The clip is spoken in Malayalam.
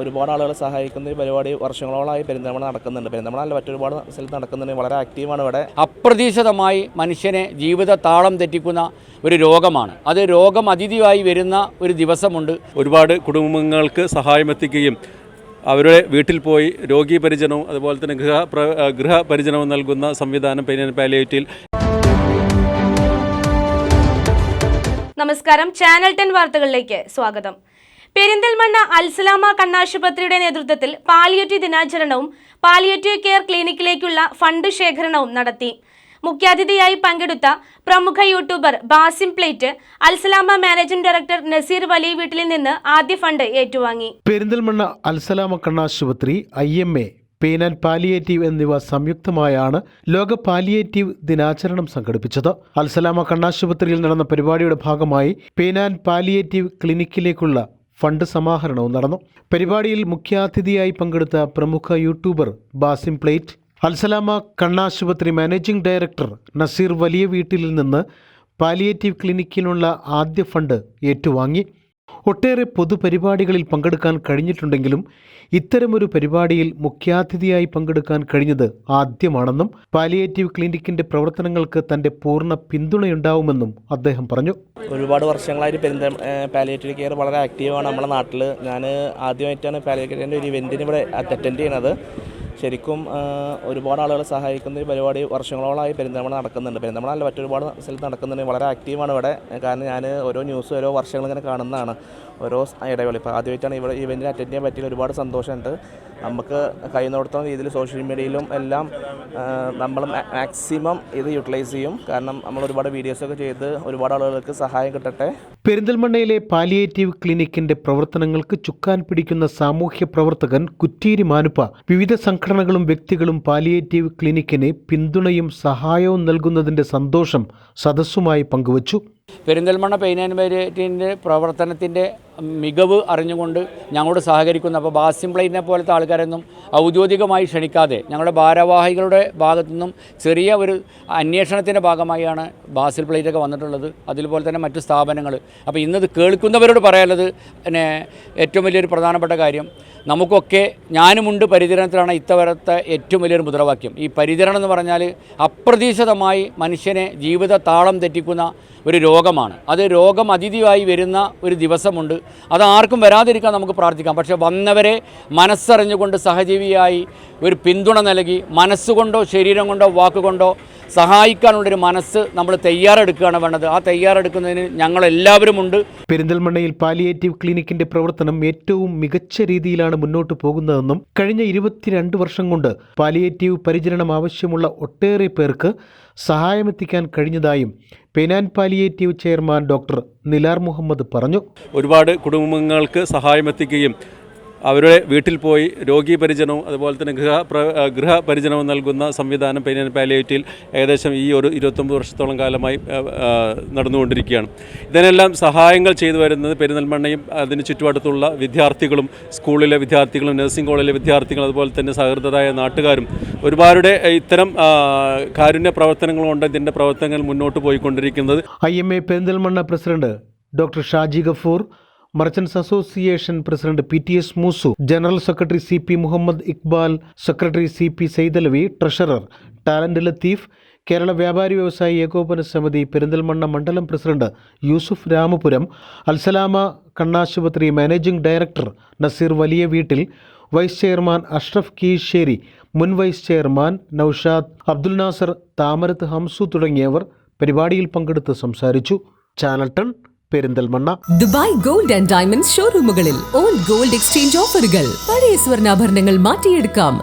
ഒരുപാട് ആളുകളെ സഹായിക്കുന്ന ഈ പരിപാടി വർഷങ്ങളോളമായി പെരിന്തൽമണ്ണ നടക്കുന്നുണ്ട്. പെരിന്തൽമണ്ണ അല്ല മറ്റൊരുപാട് സ്ഥലത്ത് നടക്കുന്നുണ്ട്. വളരെ ആക്റ്റീവാണ് ഇവിടെ. അപ്രതീക്ഷിതമായി മനുഷ്യനെ ജീവിത താളം തെറ്റിക്കുന്ന ഒരു രോഗമാണ്. അത് രോഗം അതിഥിയായി വരുന്ന ഒരു ദിവസമുണ്ട്. ഒരുപാട് കുടുംബങ്ങൾക്ക് സഹായമെത്തിക്കുകയും അവരുടെ വീട്ടിൽ പോയി രോഗി പരിചരണവും അതുപോലെ തന്നെ ഗൃഹ പ്ര- ഗൃഹപരിചരണവും നൽകുന്ന സംവിധാനം പെരിയൻ പാലേറ്റിൽ നമസ്കാരം. ചാനൽ ടെൻ വാർത്തകളിലേക്ക് സ്വാഗതം. പെരിന്തൽമണ്ണ അൽസലാമ കണ്ണാശുപത്രിയുടെ നേതൃത്വത്തിൽ പാലിയേറ്റീവ് ദിനാചരണവും പാലിയേറ്റീവ് കെയർ ക്ലിനിക്കിലേക്കുള്ള ഫണ്ട് ശേഖരണവും നടത്തി. മുഖ്യാതിഥിയായി പങ്കെടുത്ത പ്രമുഖ YouTuber Basim plate Alsalama managing director Naseer വലിയ വീട്ടിൽ നിന്ന് ആദ്യ ഫണ്ട് ഏറ്റുവാങ്ങി. പെരിന്തൽമണ്ണ അൽസലാമ കണ്ണാശുപത്രി I M A pain and palliative എന്നിവ സംയുക്തമായാണ് ലോക പാലിയേറ്റീവ് ദിനാചരണം സംഘടിപ്പിച്ചത്. അൽസലാമ കണ്ണാശുപത്രിയിൽ നടന്ന പരിപാടിയുടെ ഭാഗമായി പെയിൻ ആൻഡ് പാലിയേറ്റീവ് ക്ലിനിക്കിലേക്കുള്ള ഫണ്ട് സമാഹരണവും നടന്നു. പരിപാടിയിൽ മുഖ്യാതിഥിയായി പങ്കെടുത്ത പ്രമുഖ യൂട്യൂബർ ബാസിം പ്ലേറ്റ് അൽസലാമ കണ്ണാശുപത്രി മാനേജിംഗ് ഡയറക്ടർ നസീർ വലിയ വീട്ടിൽ നിന്ന് പാലിയേറ്റീവ് ക്ലിനിക്കിനുള്ള ആദ്യ ഫണ്ട് ഏറ്റുവാങ്ങി. ഒട്ടേറെ പൊതുപരിപാടികളിൽ പങ്കെടുക്കാൻ കഴിഞ്ഞിട്ടുണ്ടെങ്കിലും ഇത്തരമൊരു പരിപാടിയിൽ മുഖ്യാതിഥിയായി പങ്കെടുക്കാൻ കഴിഞ്ഞത് ആദ്യമാണെന്നും പാലിയേറ്റീവ് ക്ലിനിക്കിന്റെ പ്രവർത്തനങ്ങൾക്ക് തന്റെ പൂർണ പിന്തുണയുണ്ടാവുമെന്നും അദ്ദേഹം പറഞ്ഞു. ഒരുപാട് വർഷങ്ങളായിട്ട് പാലിയേറ്റീവ് കെയർ വളരെ ആക്റ്റീവാണ് നമ്മുടെ നാട്ടിൽ ഞാൻ ആദ്യമായിട്ടാണ് പാലിയേറ്റീവ് കെയറിന്റെ ഒരു ഇവന്റിന് ഇവിടെ അറ്റൻഡ് ചെയ്യണത് ശരിക്കും ഒരുപാട് ആളുകളെ സഹായിക്കുന്ന ഈ പരിപാടി വർഷങ്ങളോളമായി പെരിന്തൽമണ്ണ നടക്കുന്നുണ്ട്. പെരിന്തൽമണ്ണ അല്ല മറ്റൊരുപാട് സ്ഥലത്ത് നടക്കുന്നുണ്ട്. വളരെ ആക്റ്റീവാണ് ഇവിടെ. കാരണം ഞാൻ ഓരോ ന്യൂസ് ഓരോ വർഷങ്ങൾ ഇങ്ങനെ കാണുന്നതാണ്. ഓരോ ഇടവേള. ഇപ്പോൾ ആദ്യമായിട്ടാണ് ഇവിടെ ഇവന്റിന് അറ്റൻഡ് ചെയ്യാൻ പറ്റിയ ഒരുപാട് സന്തോഷമുണ്ട്. നമുക്ക് കഴിയുന്നിടത്തോളം രീതിയിൽ സോഷ്യൽ മീഡിയയിലും എല്ലാം നമ്മൾ മാക്സിമം ഇത് യൂട്ടിലൈസ് ചെയ്യും. കാരണം നമ്മൾ ഒരുപാട് വീഡിയോസൊക്കെ ചെയ്ത് ഒരുപാട് ആളുകൾക്ക് സഹായം കിട്ടട്ടെ. പെരിന്തൽമണ്ണയിലെ പാലിയേറ്റീവ് ക്ലിനിക്കിന്റെ പ്രവർത്തനങ്ങൾക്ക് ചുക്കാൻ പിടിക്കുന്ന സാമൂഹ്യ പ്രവർത്തകൻ കുറ്റീരി മാനുപ്പ വിവിധ സംഘടനകളും വ്യക്തികളും പാലിയേറ്റീവ് ക്ലിനിക്കിന് പിന്തുണയും സഹായവും നൽകുന്നതിന്റെ സന്തോഷം സദസ്സുമായി പങ്കുവച്ചു. പെരിന്തൽമണ്ണ പെയിൻ ആൻഡ് പാലിയേറ്റീവിന്റെ പ്രവർത്തനത്തിന്റെ മികവ് അറിഞ്ഞുകൊണ്ട് ഞങ്ങളോട് സഹകരിക്കുന്നു. അപ്പോൾ ബാസിം പ്ലേറ്റിനെ പോലത്തെ ആൾക്കാരൊന്നും ഔദ്യോഗികമായി ക്ഷണിക്കാതെ ഞങ്ങളുടെ ഭാരവാഹികളുടെ ഭാഗത്തു നിന്നും ചെറിയ ഒരു അന്വേഷണത്തിന്റെ ഭാഗമായാണ് ബാസിൽ പ്ലേറ്റൊക്കെ വന്നിട്ടുള്ളത്. അതുപോലെ തന്നെ മറ്റു സ്ഥാപനങ്ങൾ. അപ്പോൾ ഇന്നത് കേൾക്കുന്നവരോട് പറയാനുള്ളത് പിന്നെ ഏറ്റവും വലിയൊരു പ്രധാനപ്പെട്ട കാര്യം നമുക്കൊക്കെ ഞാനുമുണ്ട് പരിചരണത്തിലാണ് ഇത്തവരത്തെ ഏറ്റവും വലിയൊരു മുദ്രാവാക്യം. ഈ പരിചരണം എന്ന് പറഞ്ഞാൽ അപ്രതീക്ഷിതമായി മനുഷ്യനെ ജീവിത താളം തെറ്റിക്കുന്ന ഒരു രോഗമാണ്. അത് രോഗം അതിഥിയായി വരുന്ന ഒരു ദിവസമുണ്ട്. അത് ആർക്കും വരാതിരിക്കാൻ നമുക്ക് പ്രാർത്ഥിക്കാം. പക്ഷേ വന്നവരെ മനസ്സറിഞ്ഞുകൊണ്ട് സഹജീവിയായി ഒരു പിന്തുണ നൽകി മനസ്സുകൊണ്ടോ ശരീരം കൊണ്ടോ വാക്കുകൊണ്ടോ സഹായിക്കാനുള്ളൊരു മനസ്സ് നമ്മൾ തയ്യാറെടുക്കുകയാണ് വേണ്ടത്. ആ തയ്യാറെടുക്കുന്നതിന് ഞങ്ങളെല്ലാവരുമുണ്ട് പെരിന്തൽമണ്ണയിൽ പാലിയേറ്റീവ് ക്ലിനിക്കിന്റെ പ്രവർത്തനം ഏറ്റവും മികച്ച രീതിയിലാണ് മുന്നോട്ട് പോകുന്നതെന്നും കഴിഞ്ഞ ഇരുപത്തിരണ്ട് വർഷം കൊണ്ട് പാലിയേറ്റീവ് പരിചരണം ആവശ്യമുള്ള ഒട്ടേറെ പേർക്ക് സഹായമെത്തിക്കാൻ കഴിഞ്ഞതായും pain and palliative chairman doctor Nilar Muhammad പറഞ്ഞു. ഒരുപാട് കുടുംബങ്ങൾക്ക് സഹായമെത്തിക്കുകയും അവരുടെ വീട്ടിൽ പോയി രോഗി പരിചരണവും അതുപോലെ തന്നെ ഗൃഹ പ്ര- ഗൃഹപരിചരണവും നൽകുന്ന സംവിധാനം പെരിയൻ പാലിയേറ്റിൽ ഏകദേശം ഈ ഒരു ഇരുപത്തൊമ്പത് വർഷത്തോളം കാലമായി നടന്നുകൊണ്ടിരിക്കുകയാണ്. ഇതിനെല്ലാം സഹായങ്ങൾ ചെയ്തു വരുന്നത് പെരിന്തൽമണ്ണയും അതിന് ചുറ്റുവട്ടത്തുള്ള വിദ്യാർത്ഥികളും സ്കൂളിലെ വിദ്യാർത്ഥികളും നഴ്സിംഗ് കോളേജിലെ വിദ്യാർത്ഥികളും അതുപോലെ തന്നെ സഹൃദരായ നാട്ടുകാരും ഒരുപാട് ഇത്തരം കാരുണ്യ പ്രവർത്തനങ്ങൾ കൊണ്ട് ഇതിന്റെ പ്രവർത്തനങ്ങൾ മുന്നോട്ട് പോയിക്കൊണ്ടിരിക്കുന്നത് I M A Perinthalmanna president doctor Shaji Gafoor merchants association president P T S Moosu general secretary C P Muhammad Iqbal secretary C P Saidalavi treasurer talent Latheef Kerala Vyapari Vyavasayi Ekopana സമിതി പെരിന്തൽമണ്ണ മണ്ഡലം പ്രസിഡന്റ് യൂസുഫ് രാമപുരം അൽസലാമ കണ്ണാശുപത്രി മാനേജിംഗ് ഡയറക്ടർ നസീർ വലിയ വീട്ടിൽ വൈസ് ചെയർമാൻ അഷ്റഫ് കീശ്ശേരി മുൻ വൈസ് ചെയർമാൻ നൌഷാദ് അബ്ദുൽ നാസർ താമരത്ത് ഹംസു തുടങ്ങിയവർ പരിപാടിയിൽ പങ്കെടുത്ത് സംസാരിച്ചു. Channel ton Perinthalmanna. Dubai gold and diamond ഷോറൂമുകളിൽ old gold exchange ഓഫറുകൾ. പഴയ സ്വർണാഭരണങ്ങൾ മാറ്റിയെടുക്കാം.